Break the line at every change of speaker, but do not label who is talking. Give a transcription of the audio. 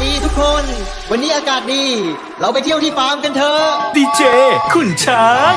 ดีทุกคน วันนี้อากาศดี เราไปเที่ยวที่ฟาร์มกันเถอะ
ดีเจ คุณช้าง